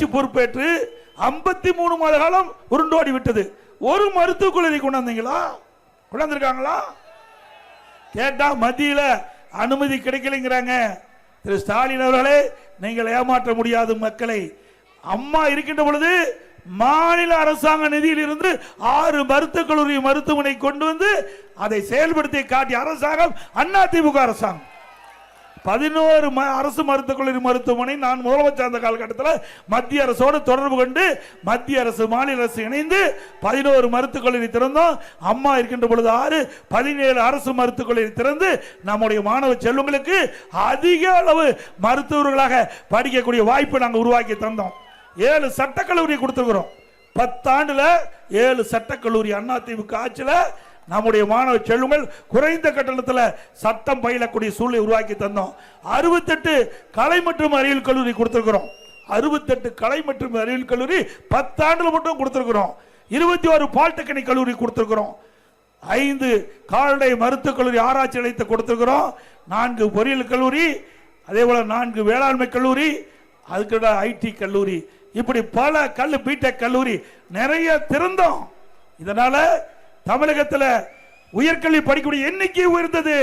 ஆட்சி பொறுப்பேற்று ஐம்பத்தி மூணு மாத காலம் உருண்டோடி விட்டது. ஒரு மருத்துவ கல்லூரி கொண்டாந்தீங்களா கொண்டாந்துருக்காங்களா கேட்டா மத்தியில் அனுமதி கிடைக்கலைங்கிறாங்க. திரு ஸ்டாலின் அவர்களே நீங்கள் ஏமாற்ற முடியாது மக்களை. அம்மா இருக்கின்ற பொழுது மாநில அரசாங்க நிதியில் இருந்து ஆறு மருத்துவக் கல்லூரி மருத்துவமனை கொண்டு வந்து அதை செயல்படுத்தி காட்டிய அரசாங்கம் அண்ணா திமுக அரசாங்கம். பதினோரு ம- அரசு மருத்துவக் கல்லூரி மருத்துவமனை நான் முதலமைச்சர் அந்த காலகட்டத்தில் மத்திய அரசோடு தொடர்பு கொண்டு மத்திய அரசு மாநில அரசு இணைந்து பதினோரு மருத்துவக் கல்லூரி திறந்தோம். அம்மா இருக்கின்ற பொழுது ஆறு பதினேழு அரசு மருத்துவக் கல்லூரி திறந்து நம்முடைய மாணவ செல்வங்களுக்கு அதிக அளவு மருத்துவர்களாக படிக்கக்கூடிய வாய்ப்பை நாங்கள் உருவாக்கி தந்தோம். ஏழு சட்டக்கல்லூரி கொடுத்துருக்குறோம். பத்தாண்டில் ஏழு சட்டக்கல்லூரி அண்ணா திமுக ஆட்சியில் நம்முடைய மாணவ செல்வங்கள் குறைந்த கட்டணத்தில் சட்டம் பயிலக்கூடிய சூழ்நிலை உருவாக்கி தந்தோம். அறுபத்தெட்டு கலை மற்றும் அறிவியல் கல்லூரி கொடுத்துருக்குறோம். அறுபத்தெட்டு கலை மற்றும் அறிவியல் கல்லூரி பத்தாண்டுல மட்டும் கொடுத்துருக்குறோம். இருபத்தி ஒரு பாலிடெக்னிக் கல்லூரி கொடுத்துருக்குறோம். ஐந்து கால்நடை மருத்துவக் கல்லூரி ஆராய்ச்சி நிலையத்தை கொடுத்துருக்குறோம். நான்கு பொறியியல் கல்லூரி அதே போல் நான்கு வேளாண்மை கல்லூரி அதுக்கு ஐடி கல்லூரி. இப்படி பல கல் பிடெக் கல்லூரி நிறைய திறந்தோம். இதனால் தமிழகத்தில் உயர்கல்வி படிக்கக்கூடிய எண்ணிக்கை உயர்ந்தது.